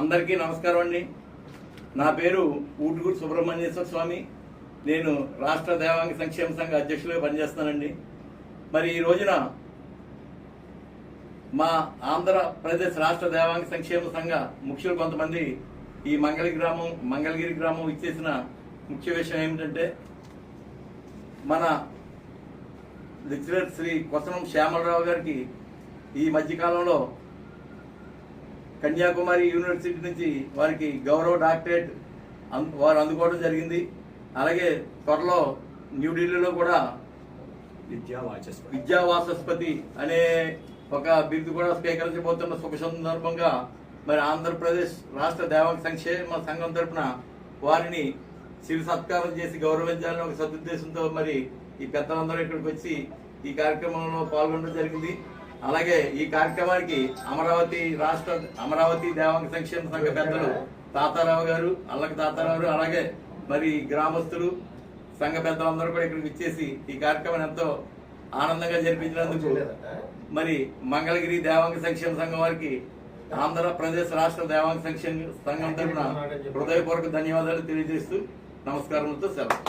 అందరికీ నమస్కారం అండి. నా పేరు ఊటుగూరు సుబ్రహ్మణ్యేశ్వర స్వామి. నేను రాష్ట్ర దేవాంగ సంక్షేమ సంఘ అధ్యక్షులుగా పనిచేస్తానండి మరి ఈ రోజున మా ఆంధ్రప్రదేశ్ రాష్ట్ర దేవాంగ సంక్షేమ సంఘ ముఖ్యులు కొంతమంది ఈ మంగళగిరి గ్రామం మంగళగిరి గ్రామం ఇచ్చేసిన ముఖ్య విషయం ఏమిటంటే మన లెక్చరర్ శ్రీ కొసనం శ్యామలరావు గారికి ఈ మధ్యకాలంలో కన్యాకుమారి యూనివర్సిటీ నుంచి వారికి గౌరవ డాక్టరేట్ వారు అందుకోవడం జరిగింది. అలాగే త్వరలో న్యూఢిల్లీలో కూడా విద్యా వాచస్పతి విద్యా వాచస్పతి అనే ఒక బిరుదు కూడా స్వీకరించబోతున్న శుభ సందర్భంగా మరి ఆంధ్రప్రదేశ్ రాష్ట్ర దేవాంగ సంక్షేమ సంఘం తరపున వారిని చిరు సత్కారం చేసి గౌరవించాలని ఒక సదుద్దేశంతో మరి ఈ పెద్దలందరూ ఇక్కడికి వచ్చి ఈ కార్యక్రమంలో పాల్గొనడం జరిగింది. అలాగే ఈ కార్యక్రమానికి అమరావతి రాష్ట్ర అమరావతి దేవాంగ సంక్షేమ సంఘ పెద్దలు తాతారావు గారు అల్లకి తాతారావు గారు అలాగే మరి గ్రామస్తులు సంఘ పెద్దలందరూ కూడా ఇక్కడికి ఇచ్చేసి ఈ కార్యక్రమాన్ని ఎంతో ఆనందంగా జరిపించినందుకు మరి మంగళగిరి దేవాంగ సంక్షేమ సంఘం వారికి ఆంధ్రప్రదేశ్ రాష్ట్ర దేవాంగ సంక్షేమ సంఘం తరఫున హృదయపూర్వక ధన్యవాదాలు తెలియజేస్తూ నమస్కారములతో సెలవు.